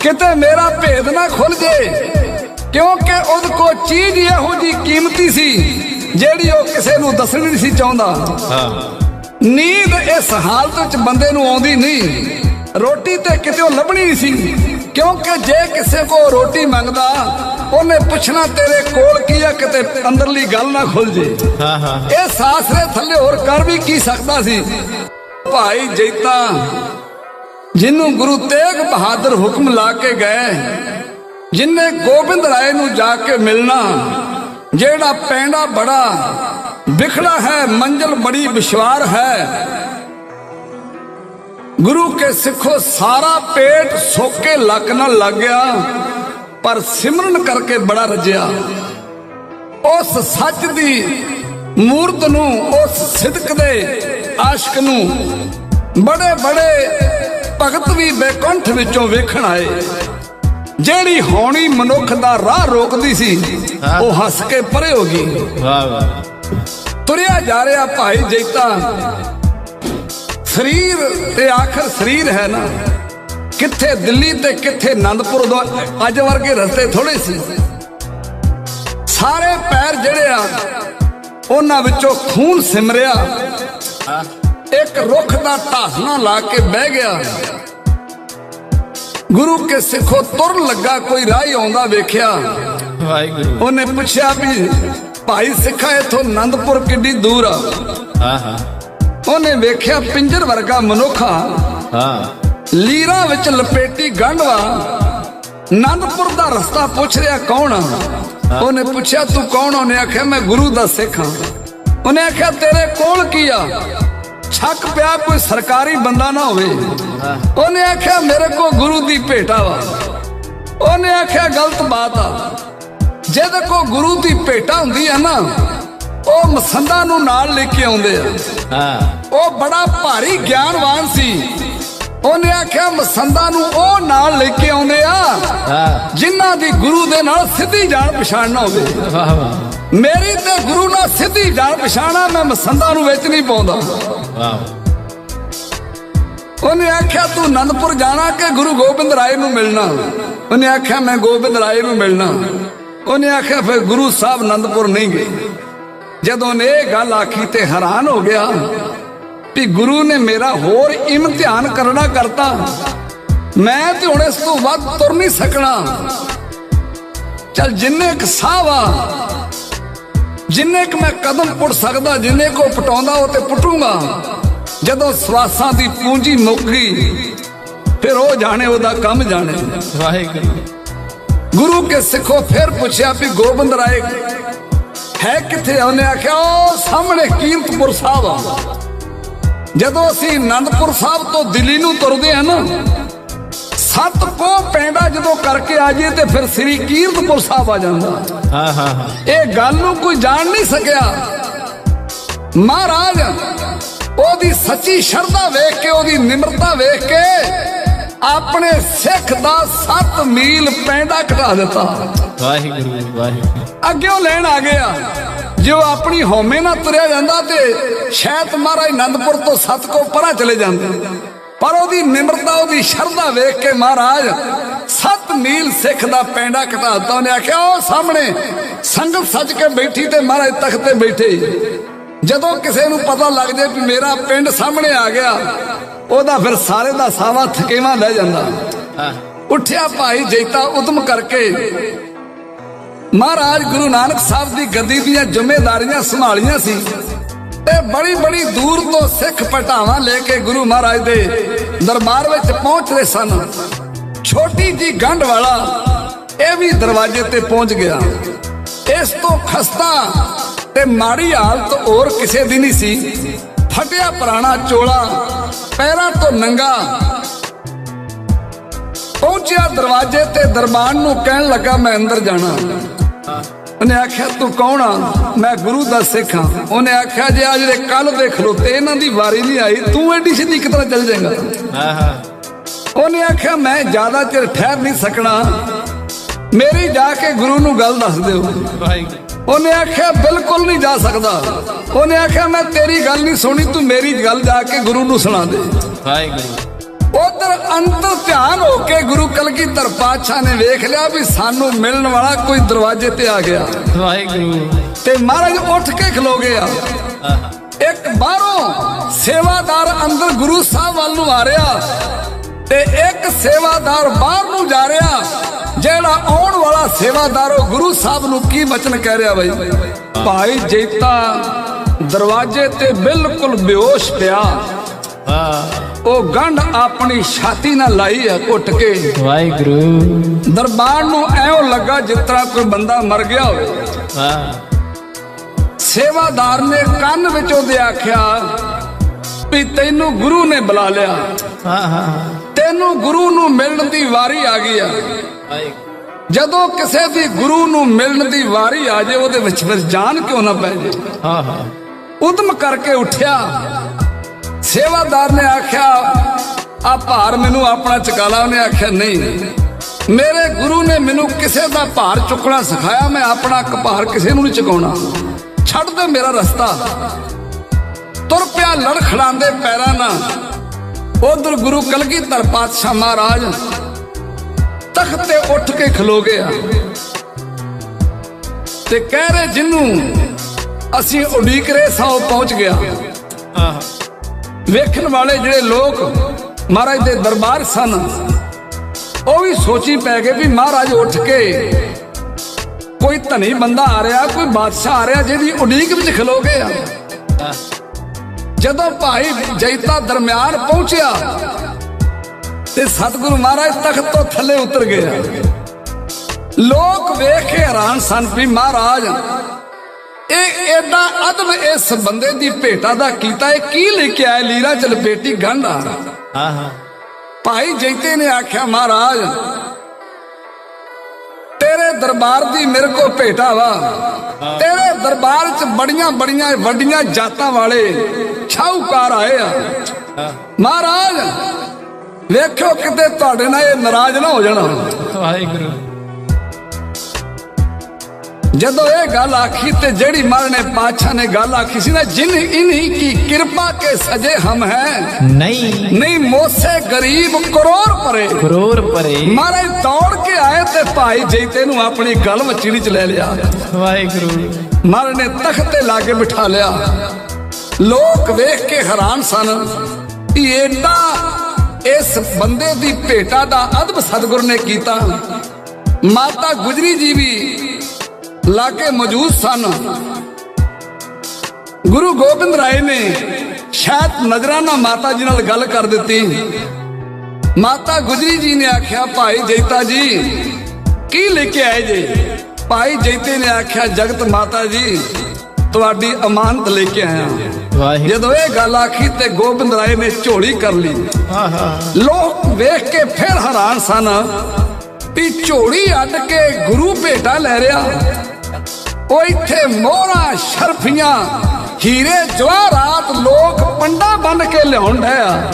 ਕਿਤੇ ਮੇਰਾ ਭੇਦ ਨਾ ਖੁੱਲ ਜੇ ਕਿਉਂਕਿ ਉਹਦੇ ਕੋ ਚੀਜ਼ ਇਹੋ ਜੀ ਕੀਮਤੀ ਸੀ ਜਿਹੜੀ ਉਹ ਕਿਸੇ ਨੂੰ ਦੱਸਣੀ ਨਹੀਂ ਸੀ ਚਾਹੁੰਦਾ। ਹਾਂ। ਨੀਂਦ ਇਸ ਹਾਲਤ ਵਿੱਚ ਬੰਦੇ ਨੂੰ ਆਉਂਦੀ ਨਹੀਂ। ਰੋਟੀ ਤੇ ਕਿਤੇ ਉਹ ਲੱਭਣੀ ਨਹੀਂ ਸੀ। ਕਿਉਂਕਿ ਜੇ ਕਿਸੇ ਕੋ ਰੋਟੀ ਮੰਗਦਾ ਉਹਨੇ ਪੁੱਛਣਾ ਤੇਰੇ ਕੋਲ ਕੀ ਆ ਕਿਤੇ ਅੰਦਰਲੀ ਗੱਲ ਨਾ ਖੁੱਲ ਜੇ। ਹਾਂ ਹਾਂ ਇਹ ਸਾਸਰੇ ਥੱਲੇ ਹੋਰ ਕਰ ਵੀ ਕੀ ਸਕਦਾ ਸੀ? ਭਾਈ ਜੈਤਾ ਜਿਹਨੂੰ ਗੁਰੂ ਤੇਗ ਬਹਾਦਰ ਹੁਕਮ ਲਾ ਕੇ ਗਏ ਜਿਨਨੇ ਗੋਬਿੰਦ ਰਾਏ ਨੂੰ ਜਾ ਕੇ ਮਿਲਣਾ ਜਿਹੜਾ ਪੈਂਡਾ ਬੜਾ ਵਿਖੜਾ ਹੈ, ਮੰਜ਼ਲ ਬੜੀ ਵਿਸ਼ਵਾਰ ਹੈ। ਗੁਰੂ ਕੇ ਸਿੱਖੋ ਸਾਰਾ ਪੇਟ ਸੋਕੇ ਲੱਕ ਨਾਲ ਲੱਗ ਗਿਆ ਪਰ ਸਿਮਰਨ ਕਰਕੇ ਬੜਾ ਰੱਜਿਆ। ਉਸ ਸੱਚ ਦੀ ਮੂਰਤ ਨੂੰ, ਉਸ ਸਿਦਕ ਦੇ ਆਸ਼ਕ ਨੂੰ ਬੜੇ ਬੜੇ ਭਗਤ ਵੀ ਬੇਕੰਠ ਵਿੱਚੋਂ ਵੇਖਣ ਆਏ। ਜਿਹੜੀ ਹੋਣੀ ਮਨੁੱਖ ਦਾ ਰਾਹ ਰੋਕਦੀ ਸੀ ਉਹ ਹੱਸ ਕੇ ਪਰੇ ਹੋ ਗਈ। ਵਾਹ ਵਾਹ। ਤੁਰਿਆ ਜਾ ਰਿਹਾ ਭਾਈ ਜੈਤਾ ਸਰੀਰ ਤੇ ਆਖਰ ਸਰੀਰ ਹੈ ਨਾ। ਕਿੱਥੇ ਦਿੱਲੀ ਤੇ ਕਿੱਥੇ ਆਨੰਦਪੁਰ ਦਾ ਅੱਜ ਵਰਗੇ ਰਸਤੇ ਥੋੜੇ ਸੀ। ਸਾਰੇ ਪੈਰ ਜਿਹੜੇ ਆ ਉਹਨਾਂ ਵਿੱਚੋਂ ਖੂਨ ਸਿਮਰਿਆ। ਇੱਕ ਰੁੱਖ ਦਾ ਢਾਸਣਾ ਲਾ ਕੇ ਬਹਿ ਗਿਆ। ਗੁਰੂ ਕੇ ਸਿੱਖੋ ਤੁਰਨ ਲੱਗਾ ਕੋਈ ਰਾਹ ਆਉਂਦਾ ਵੇਖਿਆ। ਵਾਹਿਗੁਰੂ। ਉਹਨੇ ਪੁੱਛਿਆ ਵੀ ਭਾਈ ਸਿੱਖਾ ਇਥੋਂ ਆਨੰਦਪੁਰ ਕਿੱਡੀ ਦੂਰ ਆ? ਹਾਂ ਹਾਂ। ਉਹਨੇ ਵੇਖਿਆ ਪਿੰਜਰ ਵਰਗਾ ਮਨੁੱਖਾ ਹਾਂ। ਲੀਰਾਂ ਵਿੱਚ ਲਪੇਟੀ ਗੰਢਵਾ ਆਨੰਦਪੁਰ ਦਾ ਰਸਤਾ ਪੁੱਛ ਰਿਹਾ ਕੌਣ ਆ? ਉਹਨੇ ਪੁੱਛਿਆ ਤੂੰ ਕੌਣ ਉਹਨੇ ਆਖਿਆ ਮੈਂ ਗੁਰੂ ਦਾ ਸਿੱਖ ਹਾਂ ਉਹਨੇ ਆਖਿਆ ਤੇਰੇ ਕੋਲ ਕੀ ਆ? ਛੱਕ ਪਿਆ ਕੋਈ ਸਰਕਾਰੀ ਬੰਦਾ ਨਾ ਹੋਵੇ। ਉਹਨੇ ਆਖਿਆ ਮੇਰੇ ਕੋ ਗੁਰੂ ਦੀ ਭੇਟਾ ਵਾ। ਉਹਨੇ ਆਖਿਆ ਗਲਤ ਬਾਤ ਆ। ਜਿਹਦੇ ਕੋ ਗੁਰੂ ਦੀ ਭੇਟਾ ਹੁੰਦੀ ਆ ਨਾ ਉਹ ਮਸੰਦਾ ਨੂੰ ਨਾਲ ਲੈ ਕੇ ਆਉਂਦੇ ਆ। ਹਾਂ। ਉਹ ਬੜਾ ਭਾਰੀ ਗਿਆਨਵਾਨ ਸੀ। ਉਹਨੇ ਆਖਿਆ ਮਸੰਦਾ ਨੂੰ ਉਹ ਨਾਲ ਲੈ ਕੇ ਆਉਂਦੇ ਆ ਜਿਨ੍ਹਾਂ ਦੀ ਗੁਰੂ ਦੇ ਨਾਲ ਸਿੱਧੀ ਜਾਣ ਪਛਾਣ ਨਾ ਹੋਵੇ। ਵਾਹ ਵਾਹ। ਮੇਰੀ ਤੇ ਗੁਰੂ ਨਾਲ ਸਿੱਧੀ ਜਾਣ ਪਛਾਣਾ ਮੈਂ ਮਸੰਦਾ ਨੂੰ ਵਿੱਚ ਨਹੀਂ ਪਾਉਂਦਾ। ਵਾਹ। ਉਹਨੇ ਆਖਿਆ, ਤੂੰ ਅਨੰਦਪੁਰ ਜਾਣਾ ਕਿ ਗੁਰੂ ਗੋਬਿੰਦ ਰਾਏ ਨੂੰ ਮਿਲਣਾ? ਉਹਨੇ ਆਖਿਆ, ਮੈਂ ਗੋਬਿੰਦ ਰਾਏ ਨੂੰ ਮਿਲਣਾ। ਉਹਨੇ ਆਖਿਆ, ਫਿਰ ਗੁਰੂ ਸਾਹਿਬ ਅਨੰਦਪੁਰ ਨਹੀਂ ਗਏ। ਜਦੋਂ ਉਹਨੇ ਇਹ ਗੱਲ ਆਖੀ ਤੇ ਹੈਰਾਨ ਹੋ ਗਿਆ ਵੀ ਗੁਰੂ ਨੇ ਮੇਰਾ ਹੋਰ ਇਮਤਿਹਾਨ ਕਰਨਾ ਕਰਤਾ। ਮੈਂ ਤੇ ਹੁਣ ਇਸ ਤੋਂ ਵੱਧ ਤੁਰ ਨਹੀਂ ਸਕਣਾ। ਚਲ ਜਿੰਨੇ ਕ ਸਾਹ ਵਾ ਜਿੰਨੇ ਕ ਮੈਂ ਕਦਮ ਪੁੱਟ ਸਕਦਾ, ਜਿੰਨੇ ਕੋ ਪਟਾਉਂਦਾ, ਉਹ ਤੇ ਪੁੱਟੂਗਾ। ਜਦੋਂ ਸਵਾਸਾਂ ਦੀ ਪੂੰਜੀ ਮੁੱਕ ਗਈ ਫਿਰ ਉਹ ਜਾਣੇ ਉਹਦਾ ਕੰਮ ਜਾਣੇ। ਵਾਹਿਗੁਰੂ। ਗੁਰੂ ਕੇ ਸਿੱਖੋ ਫਿਰ ਪੁੱਛਿਆ ਵੀ ਗੋਬਿੰਦ ਰਾਏ ਹੈ ਕਿੱਥੇ? ਆ? ਉਹਨੇ ਆਖਿਆ ਉਹ ਸਾਹਮਣੇ ਕੀਰਤਪੁਰ ਸਾਹਿਬ ਆ। ਜਦੋਂ ਅਸੀਂ ਆਨੰਦਪੁਰ ਸਾਹਿਬ ਤੋਂ ਦਿੱਲੀ ਨੂੰ ਤੁਰਦੇ ਹਾਂ ਨਾ ਸੱਤ ਕੋ ਪੈਂਡਾ ਜਦੋਂ ਕਰਕੇ ਆ ਜਾਈਏ ਤੇ ਫਿਰ ਸ੍ਰੀ ਕੀਰਤਪੁਰ ਸਾਹਿਬ ਆ ਜਾਂਦਾ। ਹਾਂ ਹਾਂ। ਇਹ ਗੱਲ ਨੂੰ ਕੋਈ ਜਾਣ ਨਹੀਂ ਸਕਿਆ। ਮਹਾਰਾਜ ਉਹਦੀ ਸੱਚੀ ਸ਼ਰਧਾ ਵੇਖ ਕੇ ਉਹਦੀ ਨਿਮਰਤਾ ਵੇਖ ਕੇ ਆਪਣੇ ਸਿੱਖ ਦਾ 7 ਮੀਲ ਪੈਂਡਾ ਘਟਾ ਦਿੱਤਾ। ਵਾਹਿਗੁਰੂ ਵਾਹਿਗੁਰੂ। ਅੱਗੇ ਉਹ ਲੈਣ ਆ ਗਿਆ। ਜੋ ਆਪਣੀ ਹਉਮੈ ਨਾਲ ਤੁਰਿਆ ਜਾਂਦਾ ਤੇ ਸ਼ਾਇਦ ਮਹਾਰਾਜ ਆਨੰਦਪੁਰ ਤੋਂ ਸੱਤ ਕੋ ਪਰਾਂ ਚਲੇ ਜਾਂਦੇ। ਪਰ ਉਹਦੀ ਨਿਮਰਤਾ ਉਹਦੀ ਸ਼ਰਧਾ ਵੇਖ ਕੇ ਮਹਾਰਾਜ 7 ਮੀਲ ਸਿੱਖ ਦਾ ਪੈਂਡਾ ਘਟਾ ਦਿੱਤਾ। ਉਹਨੇ ਆਖਿਆ ਉਹ ਸਾਹਮਣੇ ਸੰਗਤ ਸੱਜ ਕੇ ਬੈਠੀ ਤੇ ਮਹਾਰਾਜ ਤਖਤ ਤੇ ਬੈਠੇ। ਜਦੋਂ ਕਿਸੇ ਨੂੰ ਪਤਾ ਲੱਗ ਜੇ ਵੀ ਮੇਰਾ ਪਿੰਡ ਸਾਹਮਣੇ ਆ ਗਿਆ ਉਹਦਾ ਫਿਰ ਸਾਰੇ ਦਾ ਸਾਵਾ ਥਕੇਵਾ ਲੈ ਜਾਂਦਾ। ਉੱਠਿਆ ਭਾਈ ਜੈਤਾ ਉਦਮ ਕਰਕੇ। ਮਹਾਰਾਜ ਗੁਰੂ ਨਾਨਕ ਸਾਹਿਬ ਦੀ ਗੱਦੀ ਦੀਆਂ ਜ਼ਿੰਮੇਵਾਰੀਆਂ ਸੰਭਾਲੀਆਂ ਸੀ। ਤੇ ਬੜੀ ਬੜੀ ਦੂਰ ਤੋਂ ਸਿੱਖ ਪਟਾਵਾਂ ਲੈ ਕੇ ਗੁਰੂ ਮਹਾਰਾਜ ਦੇ ਦਰਬਾਰ ਵਿੱਚ ਪਹੁੰਚਦੇ ਸਨ। ਛੋਟੀ ਜੀ ਗੰਢ ਵਾਲਾ ਇਹ ਵੀ ਦਰਵਾਜ਼ੇ ਤੇ ਪਹੁੰਚ ਗਿਆ। ਇਸ ਤੋਂ ਖਸਤਾ ਤੇ ਮਾੜੀ ਹਾਲਤ ਹੋਰ ਕਿਸੇ ਦੀ ਨਹੀਂ ਸੀ। ਫਟਿਆ ਪੁਰਾਣਾ ਚੋਲਾ, ਪੈਰਾਂ ਤੋਂ ਨੰਗਾ। ਪਹੁੰਚਿਆ ਦਰਵਾਜ਼ੇ ਤੇ ਦਰਬਾਨ ਨੂੰ ਕਹਿਣ ਲੱਗਾ, ਮੈਂ ਅੰਦਰ ਜਾਣਾ। ਉਹਨੇ ਆਖਿਆ, ਤੂੰ ਕੌਣ ਆ? ਮੈਂ ਗੁਰੂ ਦਾ ਸਿੱਖ ਹਾਂ। ਉਹਨੇ ਆਖਿਆ, ਜੇ ਆ ਜਿਹੜੇ ਕੱਲ ਦੇ ਖਲੋਤੇ ਇਹਨਾਂ ਦੀ ਵਾਰੀ ਨਹੀਂ ਆਈ, ਤੂੰ ਐਡੀ ਸਿੱਧੀ ਕਿਤਨਾ ਚੱਲ ਜਾਏਗਾ। ਹਾਂ ਹਾਂ ਉਹਨੇ ਆਖਿਆ, ਮੈਂ ਜ਼ਿਆਦਾ ਚਿਰ ਠਹਿਰ ਨਹੀਂ ਸਕਣਾ। ਮੇਰੀ ਜਾ ਕੇ ਗੁਰੂ ਨੂੰ ਗੱਲ ਦੱਸ ਦਿਓ। ਵਾਹਿਗੁਰੂ। ਉਹਨੇ ਆਖਿਆ ਬਿਲਕੁਲ ਨਹੀਂ ਜਾ ਸਕਦਾ। ਉਹਨੇ ਆਖਿਆ ਮੈਂ ਤੇਰੀ ਗੱਲ ਨਹੀਂ ਸੁਣੀ ਤੂੰ ਮੇਰੀ ਗੱਲ ਜਾ ਕੇ ਗੁਰੂ ਨੂੰ ਸੁਣਾ ਦੇ। ਵਾਹਿਗੁਰੂ। ਉਧਰ ਅੰਤਰ ਧਿਆਨ ਹੋ ਕੇ ਗੁਰੂ ਕਲਗੀਧਰ ਪਾਤਸ਼ਾਹ ਨੇ ਵੇਖ ਲਿਆ ਵੀ ਸਾਨੂੰ ਮਿਲਣ ਵਾਲਾ ਕੋਈ ਦਰਵਾਜ਼ੇ ਤੇ ਆ ਗਿਆ। ਵਾਹਿਗੁਰੂ। ਤੇ ਮਹਾਰਾਜ ਉੱਠ ਕੇ ਖਲੋ ਗਿਆ ਹਾਂ ਇੱਕ ਬਾਹਰੋਂ ਸੇਵਾਦਾਰ ਅੰਦਰ ਗੁਰੂ ਸਾਹਿਬ ਵੱਲ ਨੂੰ ਆ ਰਿਹਾ। ਤੇ ਇੱਕ ਸੇਵਾਦਾਰ ਬਾਹਰ ਨੂੰ ਜਾ ਰਿਹਾ ਜਿਹੜਾ ਆਉਣ ਵਾਲਾ ਸੇਵਾਦਾਰ ਉਹ ਗੁਰੂ ਸਾਹਿਬ ਨੂੰ ਕੀ ਬਚਨ ਕਹਿ ਰਿਹਾ ਬਈ? ਭਾਈ ਜੈਤਾ ਦਰਵਾਜ਼ੇ ਤੇ ਬਿਲਕੁਲ ਬੇਹੋਸ਼ ਪਿਆ ਹਾਂ ਉਹ ਗੰਢ ਆਪਣੀ ਛਾਤੀ ਨਾਲ ਲਾਈ ਆ ਘੁੱਟ ਕੇ। ਵਾਹਿਗੁਰੂ। ਦਰਬਾਰ ਨੂੰ ਐਉਂ ਲੱਗਾ ਜਿਸ ਤਰ੍ਹਾਂ ਕੋਈ ਬੰਦਾ ਮਰ ਗਿਆ ਹੋਵੇ। ਹਾਂ। ਸੇਵਾਦਾਰ ਨੇ ਕੰਨ ਵਿੱਚ ਉਹਦੇ ਆਖਿਆ ਵੀ ਤੈਨੂੰ ਗੁਰੂ ਨੇ ਬੁਲਾ ਲਿਆ। ਹਾਂ ਹਾਂ ਤੈਨੂੰ ਗੁਰੂ ਨੂੰ ਮਿਲਣ ਦੀ ਵਾਰੀ ਆ ਗਈ ਆ। ਜਦੋਂ ਕਿਸੇ ਦੀ ਗੁਰੂ ਨੂੰ ਮਿਲਣ ਦੀ ਵਾਰੀ ਆ ਜੇ ਉਹਦੇ ਵਿੱਚ ਫਿਰ ਜਾਨ ਕਿਉਂ ਨਾ ਪੈ ਜੇ? ਹਾਂ ਹਾਂ। ਉਦਮ ਕਰਕੇ ਉੱਠਿਆ। ਸੇਵਾਦਾਰ ਨੇ ਆਖਿਆ ਆ ਭਾਰ ਮੈਨੂੰ ਆਪਣਾ ਚੁਕਾ ਲਾ। ਉਹਨੇ ਆਖਿਆ ਨਹੀਂ। ਮੇਰੇ ਗੁਰੂ ਨੇ ਮੈਨੂੰ ਕਿਸੇ ਦਾ ਭਾਰ ਚੁੱਕਣਾ ਸਿਖਾਇਆ। ਮੈਂ ਆਪਣਾ ਇੱਕ ਭਾਰ ਕਿਸੇ ਨੂੰ ਨਹੀਂ ਚੁਕਾਉਣਾ। ਛੱਡ ਦੇ ਮੇਰਾ ਰਸਤਾ। ਤੁਰ ਪਿਆ ਲੜਖੜਾਉਂਦੇ ਪੈਰਾਂ ਨਾਲ। ਉਧਰ ਗੁਰੂ ਕਲਗੀਧਰ ਪਾਤਸ਼ਾਹ ਮਹਾਰਾਜ ਤਖਤ ਤੇ ਉੱਠ ਕੇ ਖਲੋ ਗਿਆ ਤੇ ਕਹਿ ਰਹੇ ਜਿੰਨੂੰ ਅਸੀਂ ਉਡੀਕ ਰਹੇ ਸਾਂ ਪਹੁੰਚ ਗਿਆ। ਹਾਂ ਵੇਖਣ ਵਾਲੇ ਜਿਹੜੇ ਲੋਕ ਮਹਾਰਾਜ ਦੇ ਦਰਬਾਰ ਸਨ ਉਹ ਵੀ ਸੋਚੀ ਪੈ ਗਏ ਵੀ ਮਹਾਰਾਜ ਉੱਠ ਕੇ ਕੋਈ ਧਨੀ ਬੰਦਾ ਆ ਰਿਹਾ ਕੋਈ ਬਾਦਸ਼ਾਹ ਆ ਰਿਹਾ ਜਿਹਦੀ ਉਡੀਕ ਵਿੱਚ ਖਲੋ ਗਏ ਆ। ਜਦੋਂ ਭਾਈ ਜੈਤਾ ਦਰਮਿਆਨ ਪਹੁੰਚਿਆ ਤੇ ਸਤਿਗੁਰੂ ਮਹਾਰਾਜ ਤਖਤ ਤੋਂ ਥੱਲੇ ਉਤਰ ਗਿਆ ਲੋਕ ਵੇਖ ਕੇ ਹੈਰਾਨ ਸਨ ਵੀ ਮਹਾਰਾਜ ਇਹ ਐਡਾ ਅਦਬ ਇਸ ਬੰਦੇ ਦੀ ਭੇਟਾ ਦਾ ਕੀਤਾ ਇਹ ਕੀ ਲੈ ਕੇ ਆਇਆ ਲੀਰਾ ਚ ਲਪੇਟੀ ਗੰਢਾ ਹਾਂ ਹਾਂ। ਭਾਈ ਜੈਤੇ ਨੇ ਆਖਿਆ ਮਹਾਰਾਜ ਤੇਰੇ ਦਰਬਾਰ ਦੀ ਮੇਰੇ ਕੋ ਭੇਟਾ ਵਾ। ਤੇਰੇ ਦਰਬਾਰ ਚ ਬੜੀਆਂ ਬੜੀਆਂ ਵੱਡੀਆਂ ਜਾਤਾਂ ਵਾਲੇ ਸ਼ਾਹੂਕਾਰ ਆਏ ਆ। ਮਹਾਰਾਜ ਵੇਖੋ ਕਿਤੇ ਤੁਹਾਡੇ ਨਾਲ ਇਹ ਨਾਰਾਜ਼ ਨਾ ਹੋ ਜਾਣਾ। ਵਾਹਿਗੁਰੂ। ਜਦੋਂ ਇਹ ਗੱਲ ਆਖੀ ਤੇ ਜਿਹੜੀ ਮਹਾਰਾਜ ਨੇ ਪਾਤਸ਼ਾਹ ਨੇ ਗੱਲ ਆਖੀ ਸੀ ਨਾ ਜਿਨ ਇਨਹੀ ਕੀ ਕਿਰਪਾ ਕੇ ਸਜੇ ਹਮ ਹੈ। ਨਹੀਂ। ਨਹੀਂ ਮੋਸੇ ਗਰੀਬ ਕਰੋੜ ਪਰੇ। ਕਰੋੜ ਪਰੇ। ਮਹਾਰਾਜ ਦੌੜ ਕੇ ਆਏ ਤੇ ਭਾਈ ਜੈਤੇ ਨੂੰ ਆਪਣੀ ਗਲ ਵਚੀੜੀ ਚ ਲੈ ਲਿਆ। ਵਾਹਿਗੁਰੂ। ਮਹਾਰਾਜ ਨੇ ਤਖਤ ਤੇ ਲਾ ਕੇ ਬਿਠਾ ਲਿਆ। ਲੋਕ ਵੇਖ ਕੇ ਹੈਰਾਨ ਸਨ ਕਿ ਏਡਾ ਇਸ ਬੰਦੇ ਦੀ ਭੇਟਾ ਦਾ ਅਦਬ ਸਤਿਗੁਰ ਨੇ ਕੀਤਾ। ਮਾਤਾ ਗੁਜਰੀ ਜੀ ਵੀ ਲਾਗੇ ਮੌਜੂਦ ਸਨ। ਗੁਰੂ ਗੋਬਿੰਦ ਰਾਏ ਨੇ ਸ਼ਾਇਦ ਨਜ਼ਰਾਨਾ ਮਾਤਾ ਜੀ ਨਾਲ ਗੱਲ ਕਰ ਦਿੱਤੀ। ਮਾਤਾ ਗੁਜਰੀ ਜੀ ਨੇ ਆਖਿਆ ਭਾਈ ਜੈਤਾ ਜੀ ਕੀ ਲੈ ਕੇ ਆਏ ਜੇ? ਭਾਈ ਜੈਤੇ ਨੇ ਆਖਿਆ ਜਗਤ ਮਾਤਾ ਜੀ ਤੁਹਾਡੀ ਅਮਾਨਤ ਲੈ ਕੇ ਆਇਆ ਜਦੋਂ ਇਹ ਗੱਲ ਆਖੀ ਤੇ ਗੋਬਿੰਦ ਰਾਏ ਨੇ ਝੋਲੀ ਕਰ ਲਈ। ਲੋਕ ਵੇਖ ਕੇ ਫਿਰ ਹੈਰਾਨ ਸਨ ਵੀ ਝੋਲੀ ਅੱਡ ਕੇ ਗੁਰੂ ਭੇਟਾ ਲੈ ਰਿਹਾ। ਉਹ ਇੱਥੇ ਮੋਹਰਾਂ, ਸ਼ਰਫੀਆਂ, ਹੀਰੇ ਜਵਾਹਰਾਤ ਲੋਕ ਪੰਡਾ ਬੰਨ ਕੇ ਲਿਆਉਣ ਡਿਆ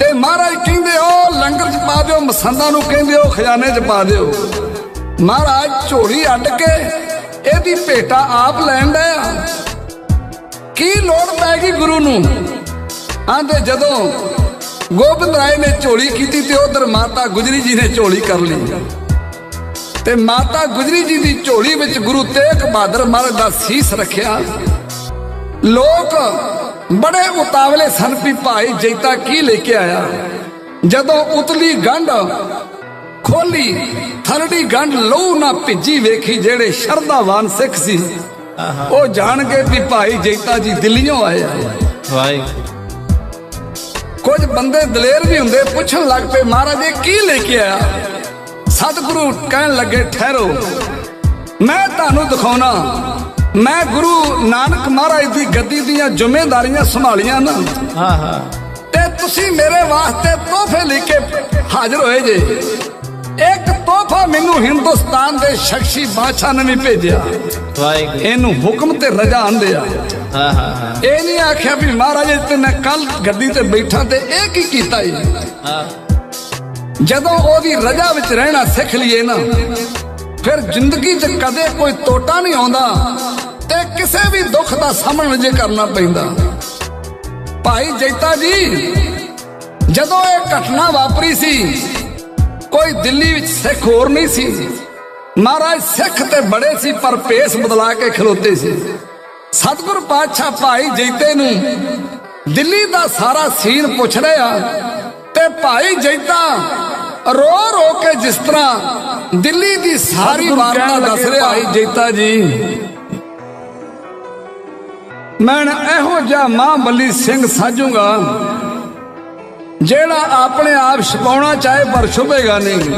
ਤੇ ਮਹਾਰਾਜ ਕਹਿੰਦੇ, ਉਹ ਲੰਗਰ ਚ ਪਾ ਦਿਓ, ਮਸੰਦਾਂ ਨੂੰ ਕਹਿੰਦੇ, ਉਹ ਖਜ਼ਾਨੇ ਚ ਪਾ ਦਿਓ। ਮਹਾਰਾਜ ਝੋਲੀ ਅੱਡ ਕੇ ਇਹਦੀ ਭੇਟਾ ਆਪ ਲੈਣ ਡਿਆ ਕੀ ਲੋੜ ਪੈ ਗਈ ਗੁਰੂ ਨੂੰ? ਆਂਦੇ ਜਦੋਂ ਗੋਬਿੰਦ ਰਾਏ ਨੇ ਝੋਲੀ ਕੀਤੀ ਤੇ ਉਧਰ ਮਾਤਾ ਗੁਜਰੀ ਜੀ ਨੇ ਝੋਲੀ ਕਰ ਲਈ। ਤੇ ਮਾਤਾ ਗੁਜਰੀ ਜੀ ਦੀ ਝੋਲੀ ਵਿੱਚ ਗੁਰੂ ਤੇਗ ਬਹਾਦਰ ਮਹਾਰਾਜ ਦਾ ਸੀਸ ਰੱਖਿਆ। ਲੋਕ ਬੜੇ ਉਤਾਵਲੇ ਸਨ ਵੀ ਭਾਈ ਜੈਤਾ ਕੀ ਲੈ ਕੇ ਆਇਆ। ਜਦੋਂ ਉਤਲੀ ਗੰਢ ਖੋਲੀ ਥਰੜੀ ਗੰਢ ਲਹੂ ਨਾ ਭਿੱਜੀ ਵੇਖੀ ਜਿਹੜੇ ਸ਼ਰਧਾਵਾਨ ਸਿੱਖ ਸੀ। ਉਹ ਜਾਣ ਕੇ ਵੀ ਭਾਈ ਜੈਤਾ ਜੀ ਦਿੱਲੀੋਂ ਆਏ ਵਾਹਿਗੁਰੂ। ਕੁਝ ਬੰਦੇ ਦਲੇਰ ਵੀ ਹੁੰਦੇ ਪੁੱਛਣ ਲੱਗ ਪਏ ਮਹਾਰਾਜ ਇਹ ਕੀ ਲੈ ਕੇ ਆਇਆ? ਸਤਿਗੁਰੂ ਕਹਿਣ ਲੱਗੇ ਠਹਿਰੋ। ਮੈਂ ਤੁਹਾਨੂੰ ਦਿਖਾਉਣਾ ਮੈਂ ਗੁਰੂ ਨਾਨਕ ਮਹਾਰਾਜ ਦੀ ਗੱਦੀ ਦੀਆਂ ਜ਼ਿੰਮੇਵਾਰੀਆਂ ਸੰਭਾਲੀਆਂ ਨਾ। ਤੇ ਤੁਸੀਂ ਮੇਰੇ ਵਾਸਤੇ ਤੋਹਫੇ ਲੈ ਕੇ ਹਾਜ਼ਰ ਹੋਏ ਜੇ। ਇੱਕ ਤੋਹਫਾ ਮੈਨੂੰ ਹਿੰਦੁਸਤਾਨ ਦੇ ਸ਼ਖਸੀ ਬਾਦਸ਼ਾਹ ਨੇ ਵੀ ਭੇਜਿਆ। ਵਾਹਿਗੁਰੂ। ਇਹਨੂੰ ਹੁਕਮ ਤੇ ਰਜਾ ਆਂਦਿਆ ਆਹਾ ਇਹ ਨਹੀਂ ਆਖਿਆ ਵੀ ਮਹਾਰਾਜ ਤੇ ਮੈਂ ਕੱਲ ਗੱਦੀ ਤੇ ਬੈਠਾ ਤੇ ਇਹ ਕੀ ਕੀਤਾ ਆਹ ਜਦੋਂ ਉਹਦੀ ਰਜਾ ਵਿੱਚ ਰਹਿਣਾ ਸਿੱਖ ਲਈਏ ਨਾ, ਫਿਰ ਜ਼ਿੰਦਗੀ 'ਚ ਕਦੇ ਕੋਈ ਟੋਟਾ ਨਹੀਂ ਆਉਂਦਾ ਤੇ ਕਿਸੇ ਵੀ ਦੁੱਖ ਦਾ ਸਾਹਮਣਾ ਜੇ ਕਰਨਾ ਪੈਂਦਾ। ਭਾਈ ਜੈਤਾ ਜੀ, ਜਦੋਂ ਇਹ ਘਟਨਾ ਵਾਪਰੀ ਸੀ, ਕੋਈ ਦਿੱਲੀ ਵਿੱਚ ਸਿੱਖ ਹੋਰ ਨਹੀਂ ਸੀ। ਮਹਾਰਾਜ ਸਿੱਖ ਤੇ ਬੜੇ ਸੀ, ਪਰ ਪੇਸ਼ ਬਦਲਾ ਕੇ ਖਲੋਤੇ ਸੀ। ਸਤਿਗੁਰ ਪਾਤਸ਼ਾਹ ਭਾਈ ਜੈਤੇ ਨੂੰ ਦਿੱਲੀ ਦਾ ਸਾਰਾ ਸੀਨ ਪੁੱਛ ਰਿਹਾ ਤੇ ਭਾਈ ਜੈਤਾ ਰੋ ਰੋ ਕੇ ਜਿਸ ਤਰ੍ਹਾਂ ਦਿੱਲੀ ਦੀ ਸਾਰੀ ਵਾਰਤਾ ਦੱਸ ਰਿਹਾ। ਭਾਈ ਜੈਤਾ ਜੀ। ਮੈਂ ਇਹੋ ਜਿਹਾ ਮਾਂ ਬੱਲੀ ਸਿੰਘ ਸਾਜੂਗਾ ਜਿਹੜਾ ਆਪਣੇ ਆਪ ਛਪਾਉਣਾ ਚਾਹੇ ਪਰ ਛੁਪੇਗਾ ਨਹੀਂ।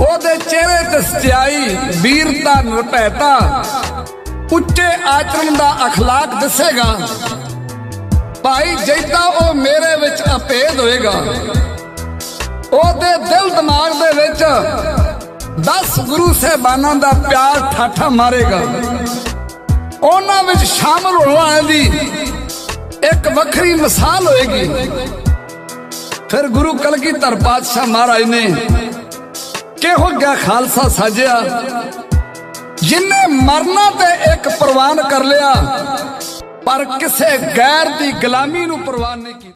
ਉਹਦੇ ਚਿਹਰੇ ਤੇ ਸਚਾਈ ਵੀਰਤਾ ਨਿਰਭੈਤਾ ਉੱਚੇ ਆਚਰਣ ਦਾ ਅਖਲਾਕ ਦੱਸੇਗਾ। ਭਾਈ ਜੈਤਾ ਉਹ ਮੇਰੇ ਵਿੱਚ ਅਪੇਦ ਹੋਏਗਾ। ਉਹਦੇ ਦਿਲ ਦਿਮਾਗ ਦੇ ਵਿੱਚ 10 ਗੁਰੂ ਸਹਿਬਾਨਾਂ ਦਾ ਪਿਆਰ ਠਾਠਾ ਮਾਰੇਗਾ। ਉਹਨਾਂ ਵਿੱਚ ਸ਼ਾਮਲ ਹੋਣ ਦੀ ਇੱਕ ਵੱਖਰੀ ਮਿਸਾਲ ਹੋਏਗੀ। ਫਿਰ ਗੁਰੂ ਕਲਗੀਧਰ ਪਾਤਸ਼ਾਹ ਮਹਾਰਾਜ ਨੇ ਕਿਹੋ ਜਿਹਾ ਖਾਲਸਾ ਸਾਜਿਆ, ਜਿਨੇ ਮਰਨਾ ਤੇ ਇੱਕ ਪ੍ਰਵਾਨ ਕਰ ਲਿਆ, ਪਰ ਕਿਸੇ ਗੈਰ ਦੀ ਗੁਲਾਮੀ ਨੂੰ ਪ੍ਰਵਾਨ ਨਹੀਂ ਕੀਤਾ।